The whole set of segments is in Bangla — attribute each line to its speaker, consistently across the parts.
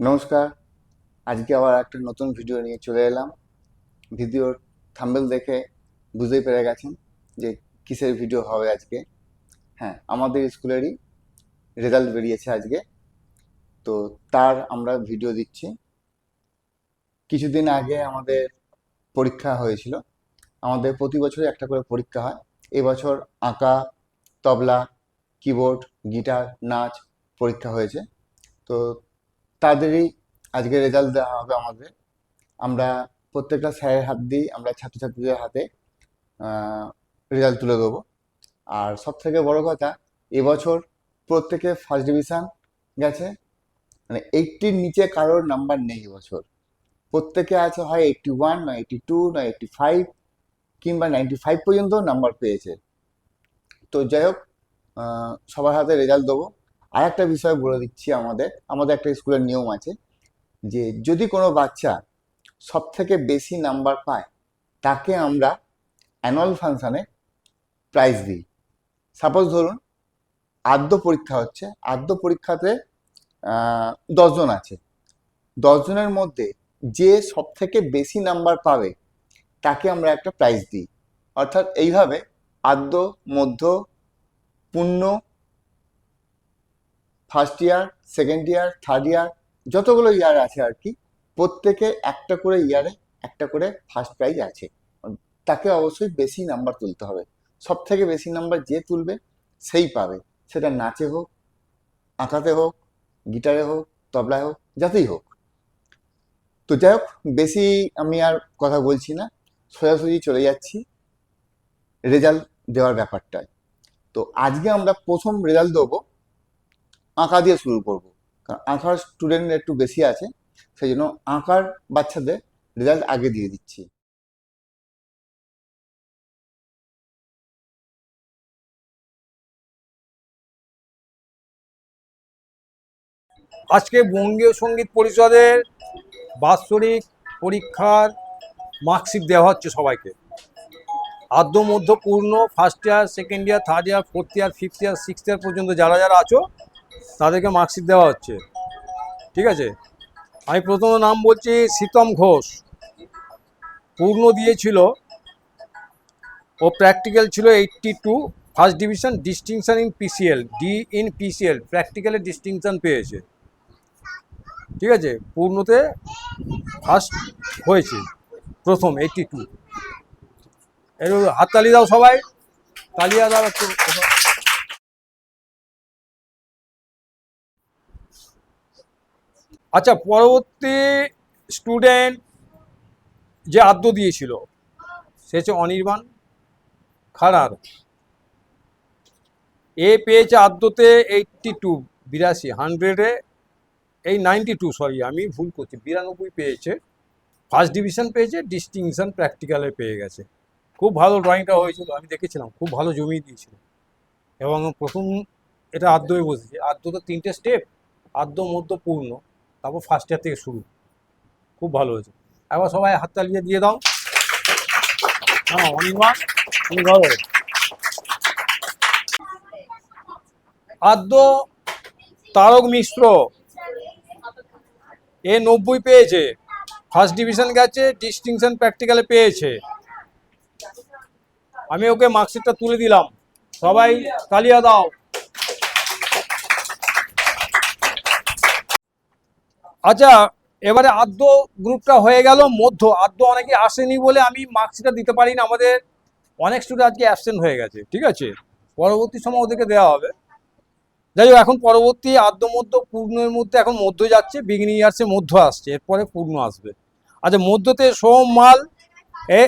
Speaker 1: নমস্কার। আজকে আবার একটা নতুন ভিডিও নিয়ে চলে এলাম। ভিডিওর থাম্বেল দেখে বুঝতেই পেরে গেছেন যে কিসের ভিডিও হবে আজকে। হ্যাঁ আমাদের স্কুলেরই রেজাল্ট বেরিয়েছে আজকে। তো তার আমরা ভিডিও দিচ্ছি। কিছুদিন আগে আমাদের পরীক্ষা হয়েছিল। আমাদের প্রতি বছরই একটা করে পরীক্ষা হয়। এবছর আঁকা, তবলা কিবোর্ড গিটার নাচ পরীক্ষা হয়েছে। তো তাদেরই আজকে রেজাল্ট দেওয়া হবে আমাদের। আমরা প্রত্যেকটা স্যারের হাত দিয়েই আমরা ছাত্রছাত্রীদের হাতে রেজাল্ট তুলে দেবো। আর সব থেকে বড় কথা, এবছর প্রত্যেকে ফার্স্ট ডিভিশন গেছে। মানে এইটটির নিচে কারোর নাম্বার নেই এবছর। প্রত্যেকে আছে হয় এইটটি ওয়ান নয় এইটটি টু নয় এইটটি ফাইভ কিংবা নাইনটি ফাইভ পর্যন্ত নাম্বার পেয়েছে। তো যাই হোক সবার হাতে রেজাল্ট দেবো। আর একটা বিষয় বলে দিচ্ছি আমাদের আমাদের একটা স্কুলের নিয়ম আছে যে যদি কোনো বাচ্চা সব থেকে বেশি নাম্বার পায়, তাকে আমরা অ্যানুয়াল ফাংশানে প্রাইজ দিই। সাপোজ ধরুন, আদ্য পরীক্ষা হচ্ছে, আদ্য পরীক্ষাতে দশজন আছে। দশজনের মধ্যে যে সব থেকে বেশি নাম্বার পাবে, তাকে আমরা একটা প্রাইজ দিই। অর্থাৎ এইভাবে আদ্য, মধ্য পূর্ণ first year second year third year যতগুলো ইয়ার আছে আর কি, প্রত্যেকে একটা করে ইয়ারে একটা করে ফার্স্ট প্রাইজ আছে। তাকে অবশ্যই বেশি নাম্বার তুলতে হবে। সব থেকে বেশি নাম্বার যে তুলবে, সেই পাবে। সেটা নাচে হোক, আঁকাতে হোক গিটারে হোক, তবলায় হোক, যাতেই হোক। তো যাই হোক, বেশি আমি আর কথা বলছি না। সোজাসুজি চলে যাচ্ছি রেজাল্ট দেওয়ার ব্যাপারটায়। তো আজকে আমরা প্রথম রেজাল্ট দেবো আঁকা দিয়ে শুরু করব। কারণ আঁকার স্টুডেন্ট একটু বেশি আছে, সেই জন্য আঁকার বাচ্চাদের রেজাল্ট আগে দিয়ে দিচ্ছি।
Speaker 2: আজকে বঙ্গীয় সংগীত পরিষদের বাৎসরিক পরীক্ষার মার্কশিট দেওয়া হচ্ছে সবাইকে। আদ্য, মধ্য, পূর্ণ first year second year third year fourth year fifth year sixth year পর্যন্ত যারা যারা আছো তাদেরকে মার্কশিট দেওয়া হচ্ছে। ঠিক আছে? আমি প্রথম নাম বলছি শীতম ঘোষ। পূর্ণ দিয়েছিল ও প্র্যাকটিক্যাল ছিল eighty two first division distinction in PCL D in PCL প্র্যাকটিক্যালে distinction পেয়েছে। ঠিক আছে? পূর্ণতে ফার্স্ট হয়েছে, প্রথম এইটটি টু এর হাততালি দাও সবাই। তালিয়া দাও একটু আচ্ছা পরবর্তী স্টুডেন্ট যে আদ্য দিয়েছিল, সে হচ্ছে অনির্বাণ খাড়ার। এ পেয়েছে আদ্যতে এইটটি টু বিরাশি হান্ড্রেডে এই নাইনটি টু সরি আমি ভুল করছি, বিরানব্বই পেয়েছে ফার্স্ট ডিভিশন পেয়েছে ডিস্টিংশন প্র্যাকটিক্যালে পেয়ে গেছে। খুব ভালো ড্রয়িংটা হয়েছিল, আমি দেখেছিলাম, খুব ভালো জমিয়ে দিয়েছিল। এবং প্রথম এটা আদ্যই বসেছে আদ্য তো তিনটে স্টেপ আদ্য মধ্য পূর্ণ। তারপর ফার্স্ট ইয়ার থেকে শুরু। খুব ভালো হয়েছে। একবার সবাই হাত হাততালিয়ে দিয়ে দাও। হ্যাঁ আদ্য তারক মিশ্র। এ নব্বই পেয়েছে। ফার্স্ট ডিভিশন গেছে ডিস্টিংশন প্র্যাকটিক্যালে পেয়েছে। আমি ওকে মার্কশিটটা তুলে দিলাম। সবাই তালিয়া দাও। আচ্ছা এবারে আদ্য গ্রুপটা হয়ে গেল, মধ্য। আদ্য অনেকে আসেনি বলে আমি মার্কশিটটা দিতে পারি না আমাদের অনেক স্টুডেন্ট আজকে অ্যাবসেন্ট হয়ে গেছে, ঠিক আছে? পরবর্তী সময় ওদেরকে দেওয়া হবে। যাই হোক, এখন পরবর্তী আদ্য, মধ্য, পূর্ণের মধ্যে এখন মধ্য যাচ্ছে বিগিনিং ইয়ার্সে মধ্য আসছে, এরপরে পূর্ণ আসবে। আচ্ছা মধ্যতে সোম মাল, এ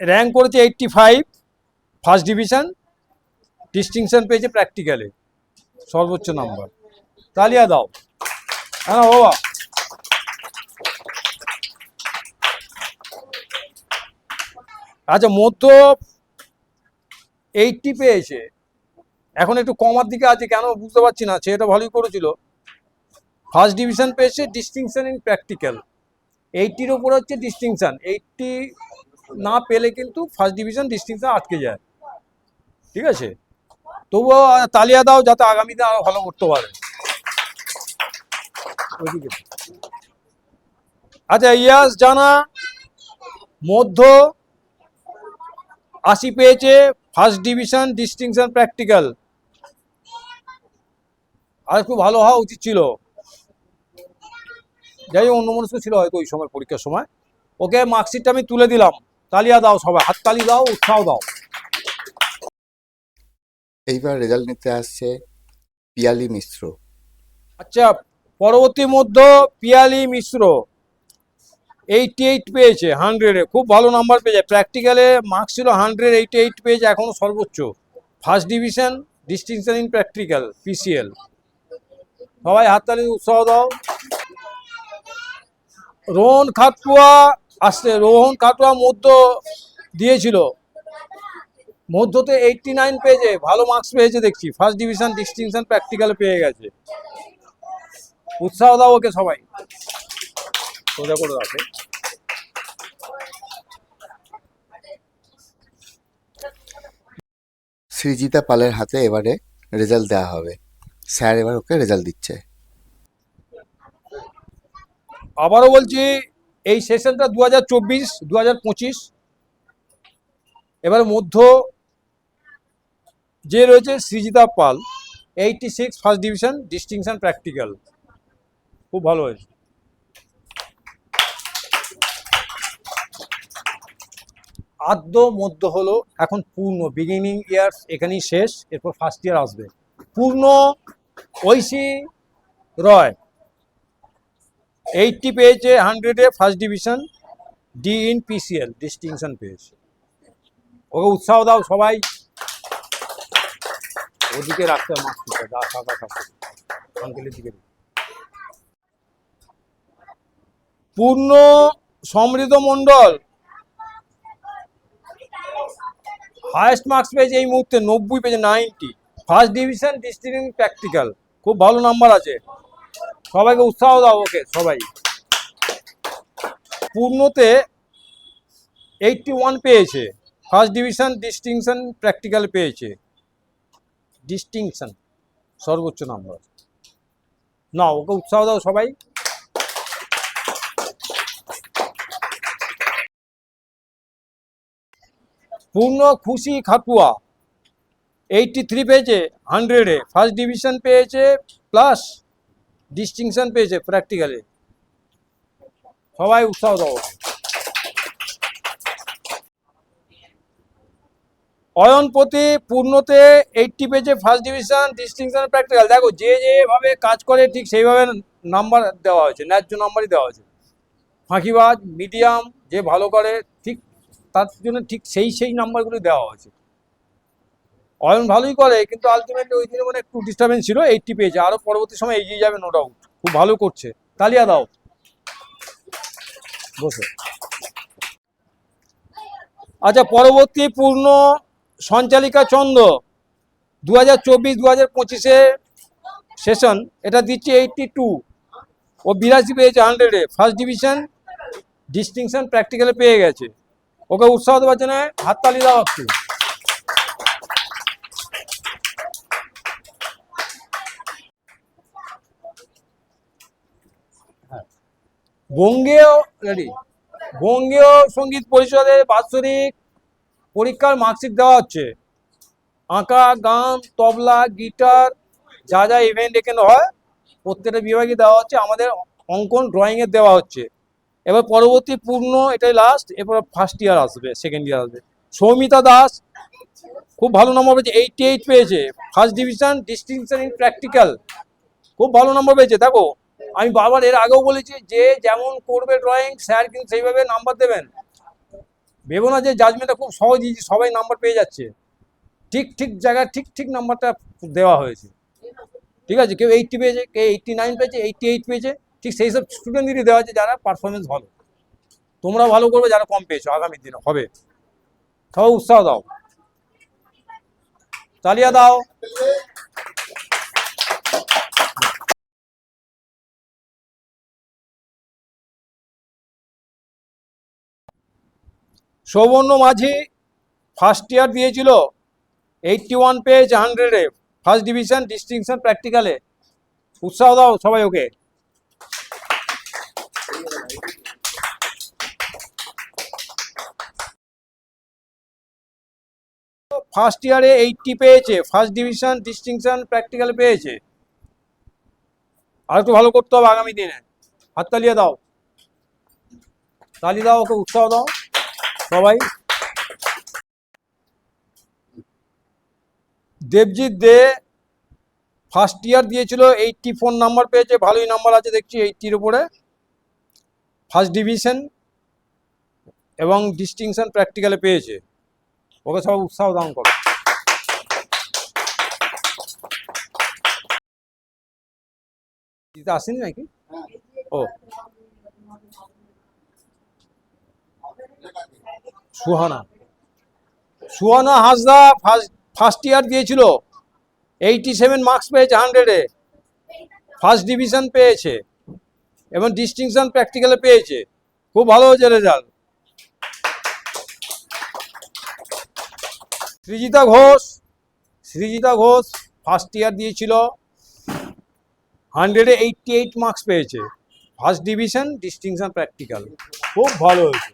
Speaker 2: র্যাঙ্ক করেছে eighty five first division distinction পেয়েছে প্র্যাকটিক্যালে সর্বোচ্চ নাম্বার তালিয়া দাও। হ্যাঁ বাবা। আচ্ছা মধ্য এইটটি পেয়েছে। এখন একটু কমার দিকে আছে, কেন বুঝতে পারছি না সেটা ভালোই করেছিল। ফার্স্ট ডিভিশন পেয়েছে ডিস্টিংশন ইন প্র্যাকটিক্যাল এইটটির ওপর হচ্ছে ডিস্টিংশন এইটটি না পেলে কিন্তু ফার্স্ট ডিভিশন ডিস্টিংশন আটকে যায়। ঠিক আছে? তবুও তালিয়া দাও, যাতে আগামীতে আরও ভালো করতে পারে। আচ্ছা ইয়াস জানা, মধ্য আশি পেয়েছে ফার্স্ট ডিভিশন ডিস্টিংশন প্র্যাকটিক্যাল আর খুব ভালো হওয়া উচিত ছিল। যাই হোক অন্য মনস্ক ছিল হয়তো ওই সময় পরীক্ষার সময়। ওকে মার্কশিটটা আমি তুলে দিলাম। তালিয়া দাও সবাই হাত তালি দাও উৎসাহ দাও।
Speaker 1: এইবার রেজাল্ট নিতে আসছে পিয়ালি মিশ্র।
Speaker 2: আচ্ছা পরবর্তী মধ্য পিয়ালি মিশ্র। এইটি এইট পেয়েছে হান্ড্রেডে খুব ভালো নাম্বার পেয়েছে। প্র্যাকটিক্যালে মার্কস ছিল হান্ড্রেড এইটি এইট পেয়েছে এখনও সর্বোচ্চ। First division distinction in practical PCL সবাই হাততালি, উৎসাহ দাও। রোহন খাটুয়া আসছে। রোহন খাটুয়া মধ্য দিয়েছিল। মধ্যতে এইটটি নাইন পেয়েছে। ভালো মার্কস পেয়েছে দেখছি। ফার্স্ট ডিভিশন ডিস্টিংশন প্র্যাকটিক্যাল পেয়ে গেছে। উৎসাহ দাও ওকে সবাই। সোজা করে রাখে।
Speaker 1: সৃজিতা পালের হাতে এবারে রেজাল্ট দেওয়া হবে। স্যার এবার ওকে রেজাল্ট দিচ্ছে।
Speaker 2: আবারও বলছি এই সেশনটা দু হাজার চব্বিশ দু হাজার পঁচিশ এবার মধ্য যে রয়েছে Srijita Pal eighty six first division distinction practical খুব ভালো হয়েছে। আদ্য মধ্য হলো এখন পূর্ণ বিগিনিং ইয়ার্স এখানেই শেষ, এরপর ফার্স্ট ইয়ার আসবে। পূর্ণ ঐশী রয় এইটটি পেয়েছে হান্ড্রেডে first division D in PCL distinction পেয়েছে। ওকে উৎসাহ দাও সবাই। ওদিকে রাখতে হবে দিকে পূর্ণ সমৃদ্ধ মণ্ডল হায়েস্ট মার্কস পেয়েছে এই মুহূর্তে নব্বই পেয়েছে ninety first division district practical খুব ভালো নাম্বার আছে। সবাইকে উৎসাহ দাও ওকে, সবাই। পূর্ণতে এইটটি ওয়ান পেয়েছে। ফার্স্ট ডিভিশন ডিস্টিংশন প্র্যাকটিক্যাল পেয়েছে। ডিস্টিংশন সর্বোচ্চ নাম্বার না ওকে উৎসাহ দাও সবাই। পূর্ণ খুশি খাটুয়া এইটটি থ্রি পেয়েছে হান্ড্রেডে ফার্স্ট ডিভিশন পেয়েছে প্লাস ডিস্টিংশন পেয়েছে প্র্যাকটিক্যালে সবাই উৎসাহ দাও। অয়নপতি পূর্ণতে এইটটি পেয়েছে ফার্স্ট ডিভিশন ডিস্টিংশন প্র্যাকটিক্যাল দেখো, যে যেভাবে কাজ করে, ঠিক সেইভাবে নাম্বার দেওয়া হয়েছে, ন্যায্য নাম্বারই দেওয়া হয়েছে। ফাঁকিবাজ মিডিয়াম যে ভালো করে, ঠিক তার জন্য ঠিক সেই সেই নাম্বারগুলি দেওয়া হয়েছে। অয়ন ভালোই করে, কিন্তু আলটিমেটলি ওই দিনে মানে একটু ডিস্টারবেন্স ছিল এইটটি পেয়েছে। আরও পরবর্তী সময় এগিয়ে যাবে নো ডাউট খুব ভালো করছে। তালিয়া দাও। বসে। আচ্ছা পরবর্তী পূর্ণ সঞ্চালিকা চন্দ্র। দু হাজার চব্বিশ দু হাজার পঁচিশে সেশন এটা দিচ্ছে এইটটি টু ও বিরাশি পেয়েছে হান্ড্রেডে ফার্স্ট ডিভিশন ডিস্টিংশন প্র্যাকটিক্যালে পেয়ে গেছে। ওকে উৎসাহ দেওয়ার জন্য হাততালি দাও একটু। বঙ্গীয় রেডি বঙ্গীয় সংগীত পরিষদের বাৎসরিক পরীক্ষার মার্কশিট দেওয়া হচ্ছে। আঁকা, গান, তবলা, গিটার, যা যা ইভেন্ট এখানে হয়, প্রত্যেকটা বিভাগে দেওয়া হচ্ছে। আমাদের অঙ্কন ড্রয়িংয়ের দেওয়া হচ্ছে। এবার পরবর্তী পূর্ণ এটাই লাস্ট এরপর ফার্স্ট ইয়ার আসবে সেকেন্ড ইয়ার আসবে। সৌমিতা দাস, খুব ভালো নম্বর পেয়েছে এইটটি এইট পেয়েছে। First division distinction in practical খুব ভালো নম্বর পেয়েছে, দেখো। আমি বারবার এর আগেও বলেছি, যে যেমন করবে ড্রয়িং স্যার কিন্তু সেইভাবে নাম্বার দেবেন। ভেবো না যে জাজমেন্টটা খুব সহজ ইজি সবাই নাম্বার পেয়ে যাচ্ছে। ঠিক ঠিক জায়গায় ঠিক ঠিক নাম্বারটা দেওয়া হয়েছে। ঠিক আছে, কেউ এইটটি পেয়েছে, কেউ এইটটি নাইন পেয়েছে এইটটি এইট পেয়েছে। ঠিক সেই সব স্টুডেন্টদেরই দেওয়া আছে যারা পারফরমেন্স ভালো। তোমরা ভালো করবে যারা কম পেয়েছ, আগামী দিনে হবে। সবাই উৎসাহ দাও। তালিয়া দাও। সৌবর্ণ মাঝি ফার্স্ট ইয়ার দিয়েছিল। এইটটি ওয়ান পেয়েছে হান্ড্রেডে ফার্স্ট ডিভিশন ডিস্টিংশন প্র্যাকটিক্যালে উৎসাহ দাও সবাই ওকে। ফার্স্ট ইয়ারে এইটটি পেয়েছে ফার্স্ট ডিভিশন ডিস্টিংশন প্র্যাকটিক্যাল পেয়েছে। আর একটু ভালো করতে হবে আগামী দিনে। হাততালিয়ে দাও। তালি দাও, ওকে উৎসাহ দাও। সবাই। দেবজিৎ দে ফার্স্ট ইয়ার দিয়েছিল এইটটি ফোর নাম্বার পেয়েছে, ভালোই নাম্বার আছে দেখছি এইটটির উপরে। ফার্স্ট ডিভিশন এবং ডিস্টিংশন প্র্যাকটিক্যালে পেয়েছে। ওকে সব উৎসাহ দান করো। আসেনি নাকি? ও। সুহানা। সুহানা হাসদা ফার্স্ট ইয়ার দিয়েছিল। এইটি সেভেন মার্কস পেয়েছে হান্ড্রেডে ফার্স্ট ডিভিশন পেয়েছে। এবং ডিস্টিংশন প্র্যাকটিক্যালে পেয়েছে। খুব ভালো হয়েছে result Srijita Ghosh Srijita Ghosh first year দিয়েছিল। হান্ড্রেডে এইটটি এইট মার্কস পেয়েছে। ফার্স্ট ডিভিশন ডিস্টিংশন প্র্যাকটিক্যাল খুব ভালো হয়েছে।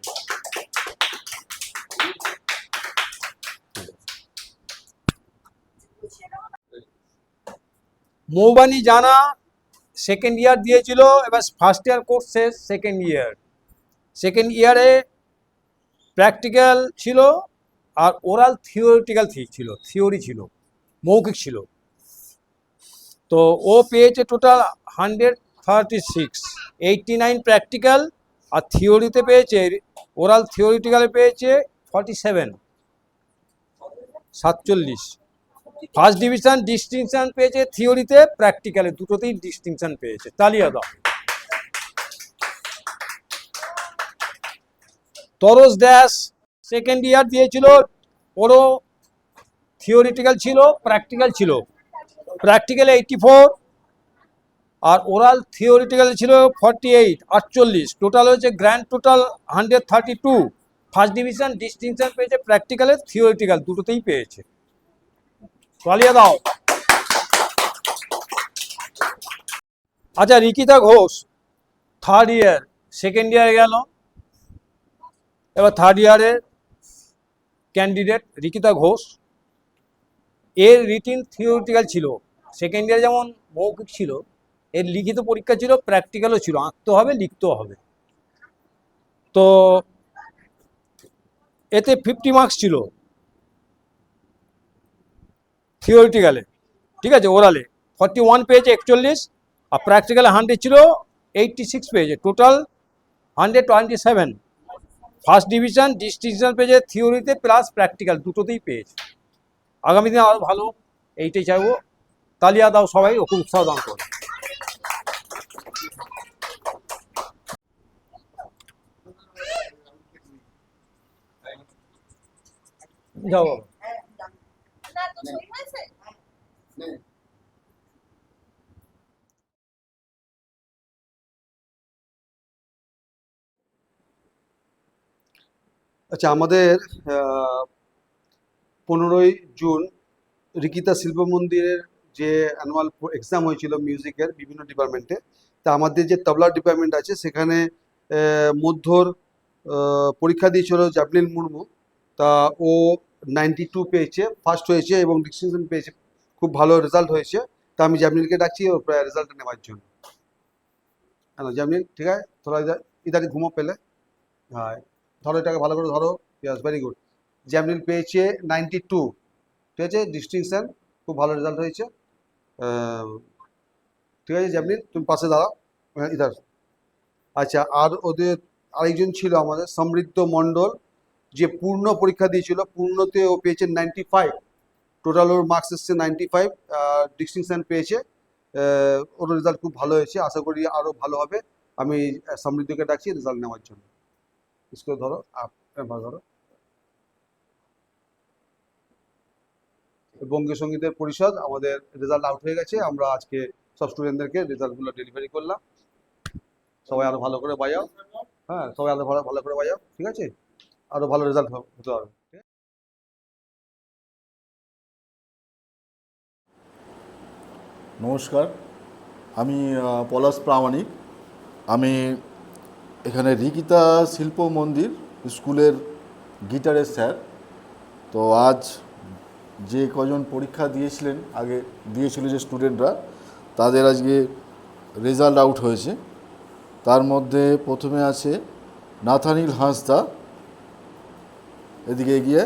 Speaker 2: মৌবানি জানা সেকেন্ড ইয়ার দিয়েছিল, এবার ফার্স্ট ইয়ার কোর্স শেষ সেকেন্ড ইয়ার সেকেন্ড ইয়ারে প্র্যাকটিক্যাল ছিল আর ওরাল থিওরিটিক্যাল ছিল, থিওরি ছিল, মৌখিক ছিল। তো ও পেয়েছে total hundred thirty six, eighty nine practical, আর থিওরিতে পেয়েছে, ওরাল থিওরিটিক্যালে পেয়েছে ফর্টি সেভেন, সাতচল্লিশ। ফার্স্ট ডিভিশন ডিস্টিংশন পেয়েছে থিওরিতে, প্র্যাকটিক্যালে দুটোতেই ডিস্টিংশন পেয়েছে, তালিয়া দাও। তরস ড্যাশ সেকেন্ড ইয়ার দিয়েছিল, ওরও থিওরিটিক্যাল ছিল প্র্যাকটিক্যাল ছিল। প্র্যাকটিক্যাল এইটটি ফোর আর ওরাল থিওরিটিক্যাল ছিল ফর্টি এইট আটচল্লিশ। টোটাল হয়েছে grand total hundred thirty two first division distinction পেয়েছে প্র্যাকটিক্যালে থিওরিটিক্যাল দুটোতেই পেয়েছে। চালিয়ে দাও। আচ্ছা Rikita Ghosh third year second ইয়ারে গেল। এবার থার্ড ইয়ারের ক্যান্ডিডেট রিকিতা ঘোষ এর রিটিন থিওরিটিক্যাল ছিল। সেকেন্ড ইয়ার যেমন মৌখিক ছিল, এর লিখিত পরীক্ষা ছিল প্র্যাকটিক্যালও ছিল। আঁকতে হবে, লিখতেও হবে। তো এতে ফিফটি মার্কস ছিল। থিওরিটিক্যালে ঠিক আছে ওরালে ফর্টি ওয়ান পেয়েছে একচল্লিশ, আর প্র্যাকটিক্যালে হান্ড্রেড ছিল এইটটি সিক্স পেয়েছে। Total hundred twenty seven first division distinction পেয়েছে থিওরিতে প্লাস প্র্যাকটিক্যাল দুটোতেই পেয়েছে। আগামী দিনে আরও ভালো, এইটাই চাইব। তালিয়া দাও সবাই, ওকে উৎসাহ দান করো। যাও বাবা।
Speaker 3: না তো সই হয়েছে
Speaker 4: আচ্ছা আমাদের পনেরোই জুন রিকিতা শিল্প মন্দিরের যে অ্যানুয়াল এক্সাম হয়েছিল মিউজিকের বিভিন্ন ডিপার্টমেন্টে তা আমাদের যে তবলা ডিপার্টমেন্ট আছে, সেখানে মধ্যর পরীক্ষা দিয়েছিল জাভলিন মুর্মু, তা ও নাইনটি টু পেয়েছে ফার্স্ট হয়েছে এবং ডিস্টিংশন পেয়েছে, খুব ভালো রেজাল্ট হয়েছে, তা আমি জাভলিনকে ডাকছি ওর রেজাল্টটা নেওয়ার জন্য। হ্যালো, জাভলিন, ঠিক আছে? থোড়া ঘুমো পেলে। হ্যাঁ ধরো, এটাকে ভালো করে ধরো ইয়াস ভেরি গুড জ্যামলিন পেয়েছে নাইনটি টু ঠিক আছে? ডিস্টিংশন খুব ভালো রেজাল্ট হয়েছে। ঠিক আছে জ্যামলিন তুমি পাশে দাঁড়াও। ইধার। আচ্ছা আর ওদের আরেকজন ছিল আমাদের, সমৃদ্ধ মণ্ডল, যে পূর্ণ পরীক্ষা দিয়েছিল, পূর্ণতে ও পেয়েছে নাইনটি ফাইভ টোটাল ওর মার্কস এসছে নাইনটি ফাইভ ডিস্টিংশন পেয়েছে। ওর রেজাল্ট খুব ভালো হয়েছে, আশা করি আরও ভালো হবে। আমি সমৃদ্ধকে ডাকছি রেজাল্ট নেওয়ার জন্য। স্কোয়ার ধরো, আপ ধরো। বঙ্গীয় সঙ্গীতের পরিষদ, আমাদের রেজাল্ট আউট হয়ে গেছে। আমরা আজকে সব স্টুডেন্টদেরকে রেজাল্টগুলো ডেলিভারি করলাম। সবাই আরও ভালো করে বাজাও হ্যাঁ সবাই আরও ভালো ভালো করে বাজাও ঠিক আছে? আরও ভালো রেজাল্ট হতে হবে।
Speaker 5: নমস্কার, আমি পলাশ প্রামাণিক। আমি এখানে রিকিতা শিল্প মন্দির স্কুলের গিটারের স্যার। তো আজ যে কজন পরীক্ষা দিয়েছিলেন, আগে দিয়েছিল যে স্টুডেন্টরা, তাদের আজকে রেজাল্ট আউট হয়েছে। তার মধ্যে প্রথমে আছে নাথানিল হাঁসদা, এদিকে এগিয়ে।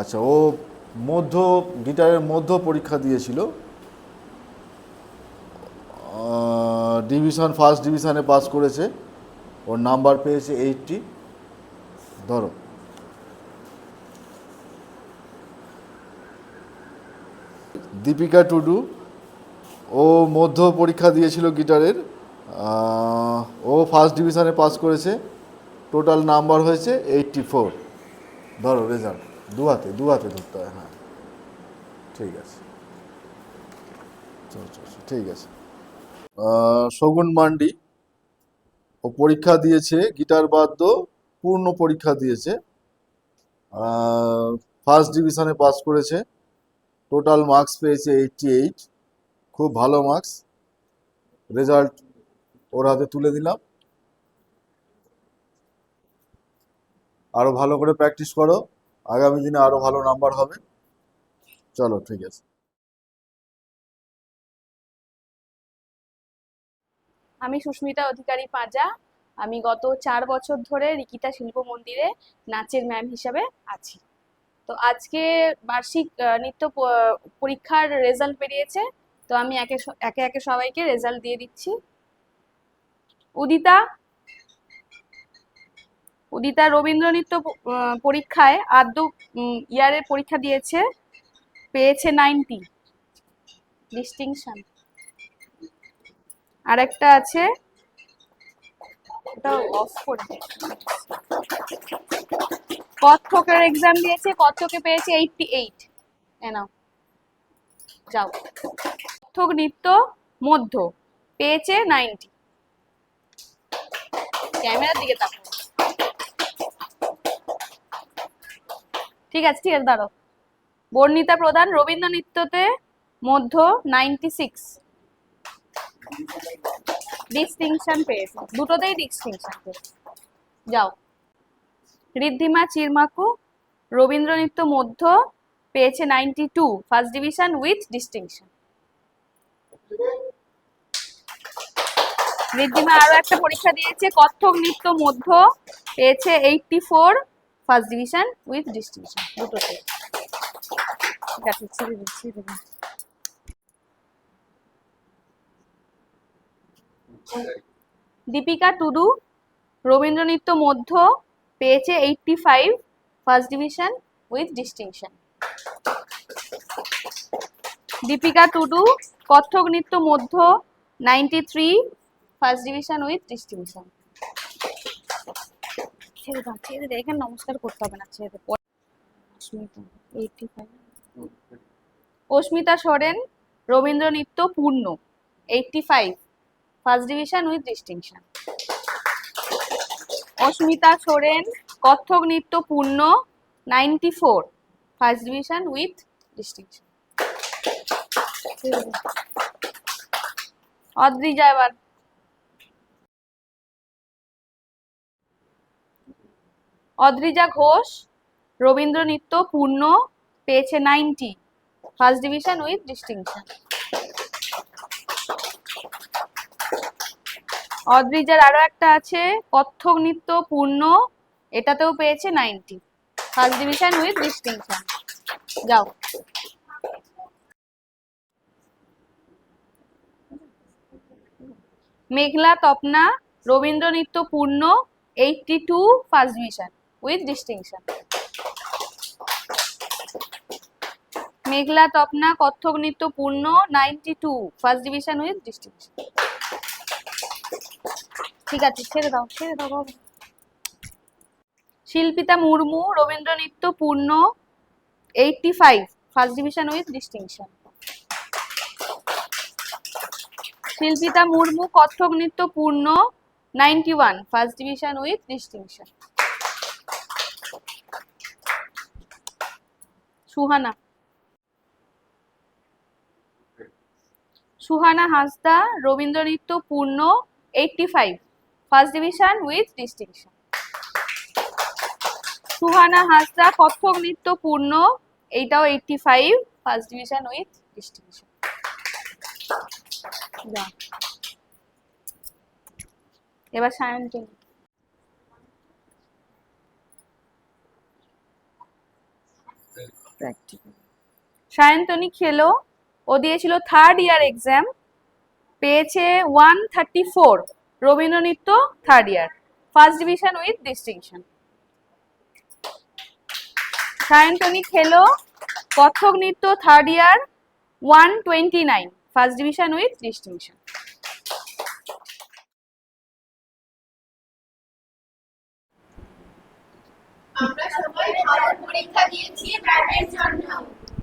Speaker 5: আচ্ছা ও মধ্য, গিটারের মধ্য পরীক্ষা দিয়েছিল। ডিভিশন, ফার্স্ট ডিভিশনে পাস করেছে। ওর নাম্বার পেয়েছে এইটটি। ধরো। দীপিকা টুডু, ও মধ্য পরীক্ষা দিয়েছিল গিটারের ও ফার্স্ট ডিভিশনে পাস করেছে টোটাল নাম্বার হয়েছে এইটটি ফোর ধরো রেজাল্ট দু হাতে দু হাতে ধরতে হয় হ্যাঁ। ঠিক আছে। ঠিক আছে। শগুন মান্ডি ও পরীক্ষা দিয়েছে, গিটার বাদ্য, পূর্ণ পরীক্ষা দিয়েছে। ফার্স্ট ডিভিশনে পাস করেছে। টোটাল মার্কস পেয়েছে এইটটি এইট খুব ভালো মার্কস রেজাল্ট ওর হাতে তুলে দিলাম। আরও ভালো করে প্র্যাকটিস করো। আগামী দিনে আরও ভালো নাম্বার হবে। চলো, ঠিক আছে।
Speaker 6: আমি সুস্মিতা অধিকারী পাঁজা। আমি গত চার বছর ধরে রিকিতা শিল্প মন্দিরে নাচের ম্যাম হিসাবে আছি। তো আজকে বার্ষিক নৃত্য পরীক্ষার রেজাল্ট বেরিয়েছে। তো আমি একে একে একে সবাইকে রেজাল্ট দিয়ে দিচ্ছি। উদিতা উদিতা রবীন্দ্র নৃত্য পরীক্ষায় আদ্য ইয়ারের পরীক্ষা দিয়েছে। পেয়েছে নাইনটি ডিস্টিংশন আরেকটা আছে। ওটা অফ করে কত্থকের এক্সাম দিয়েছে, কত্থকে পেয়েছে এইটটি এইট নাও। যাও। কত্থক, নৃত্য, মধ্য। পেয়েছে নাইনটি ক্যামেরার দিকে তাকো ঠিক আছে ঠিক আছে দাঁড়ো বর্ণিতা প্রধান রবীন্দ্র নৃত্যতে মধ্য নাইনটি সিক্স ডিস্টিংশন পেয়েছে দুটোতেই ডিস্টিংশন পেয়েছে যাও। ঋদ্ধিমা চিরমাকু রবীন্দ্র নৃত্য মধ্য পেয়েছে ninety two first division with distinction Riddhima আরও একটা পরীক্ষা দিয়েছে কত্থক নৃত্য মধ্য পেয়েছে eighty four first division with distinction দুটোতে ঠিক আছে ছেড়ে দিন, ছেড়ে দিন। দীপিকা টুডু রবীন্দ্র নৃত্য মধ্য পেয়েছে eighty five first division with distinction Dipika Tudu Kathak নৃত্য মধ্য ninety three first division with distinction ছেড়ে দাও ছেড়ে দে এখানে নমস্কার করতে হবে না ছেড়ে দে অস্মিতা সোরেন রবীন্দ্র নৃত্য পূর্ণ eighty five first division with distinction Asmita Soren Kathak নৃত্য পূর্ণ ninety four first division with distinction Adrija এবার অদ্রিজা ঘোষ, রবীন্দ্র নৃত্য পূর্ণ, পেয়েছে ninety first division with distinction অদ্রিজার আরও একটা আছে, কত্থক নৃত্য পূর্ণ, এটাতেও পেয়েছে ninety. First division with distinction যাও। মেঘলা তপনা, রবীন্দ্র নৃত্য পূর্ণ eighty two first division with distinction Meghla Tapana, Kathak নৃত্য পূর্ণ ninety two first division with distinction ঠিক আছে, ছেড়ে দাও ছেড়ে দাও, বাবা। শিল্পিতা মুর্মু, রবীন্দ্র নৃত্য পূর্ণ eighty five first division with distinction Shilpita Murmu Kathak নৃত্য পূর্ণ ninety one first division with distinction Suhana. Suhana Hansda, Rabindra Nritya পূর্ণ eighty five first division with distinction Suhana Hansda Kathak নৃত্য পূর্ণ, এইটাও eighty five first division with distinction এবার সায়ন্তনী। সায়ন্তনী খেলো। ও দিয়েছিল থার্ড ইয়ার এক্সাম পেয়েছে one thirty four Rabindra Nritya third year first division with distinction Sayantani খেলো কত্থক নৃত্য third year one twenty nine first division with distinction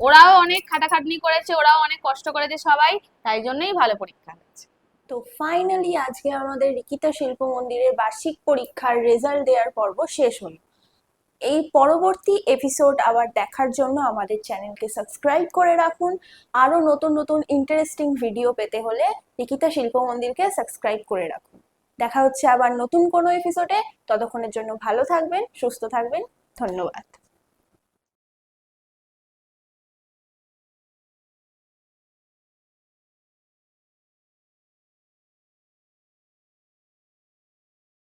Speaker 6: ওরাও অনেক খাটাখাটনি করেছে ওরাও অনেক কষ্ট করেছে সবাই তাই জন্যই ভালো পরীক্ষা।
Speaker 7: তো ফাইনালি আজকে আমাদের রিকিতা শিল্প মন্দিরের বার্ষিক পরীক্ষার রেজাল্ট দেওয়ার পর্ব শেষ হলো। এই পরবর্তী এপিসোড আবার দেখার জন্য আমাদের চ্যানেলকে সাবস্ক্রাইব করে রাখুন। আরও নতুন নতুন ইন্টারেস্টিং ভিডিও পেতে হলে রিকিতা শিল্প মন্দিরকে সাবস্ক্রাইব করে রাখুন। দেখা হচ্ছে আবার নতুন কোনো এপিসোডে ততক্ষণের জন্য ভালো থাকবেন, সুস্থ থাকবেন। ধন্যবাদ।